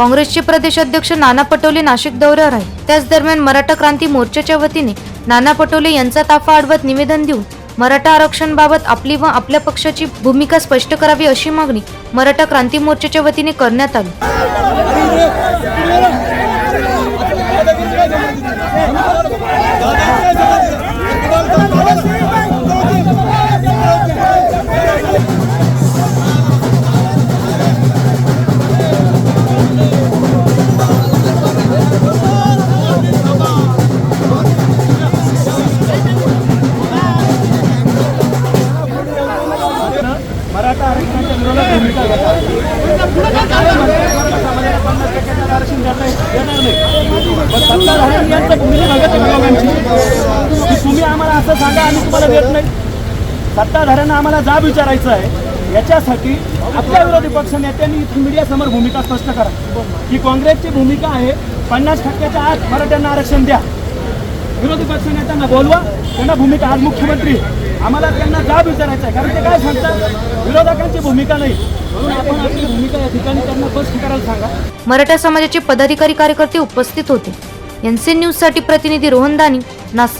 काँग्रेसचे प्रदेश अध्यक्ष नाना पटोले नाशिक दौऱ्यावर आहेत त्याच दरम्यान मराठा क्रांती मोर्चाच्या वतीने नाना पटोले यांचा ताफा अडवत निवेदन देऊन मराठा आरक्षणबाबत आपली व आपल्या पक्षाची भूमिका स्पष्ट करावी अशी मागणी मराठा क्रांती मोर्चाच्या वतीने करण्यात आली तुम्ही आम्हाला असं सांगा आम्ही तुम्हाला देत नाही सत्ताधाऱ्यांना आम्हाला जाब विचारायचं आहे. याच्यासाठी आपल्या विरोधी पक्ष नेत्यांनी इथून मीडियासमोर भूमिका स्पष्ट करा. की काँग्रेसची भूमिका आहे पन्नास टक्क्याच्या आत मराठ्यांना आरक्षण द्या. विरोधी पक्ष नेत्यांना बोलवा त्यांना भूमिका आज मुख्यमंत्री आम्हाला त्यांना जाब विचारायचा आहे. कारण ते काय सांगतात? विरोधकांची भूमिका नाही. म्हणून आपण आपली भूमिका या ठिकाणी त्यांना स्पष्ट करायला सांगा. मराठा समाजाचे पदाधिकारी कार्यकर्ते उपस्थित होते. एनसी न्यूजसाठी प्रतिनिधी रोहन दानी नाशिक.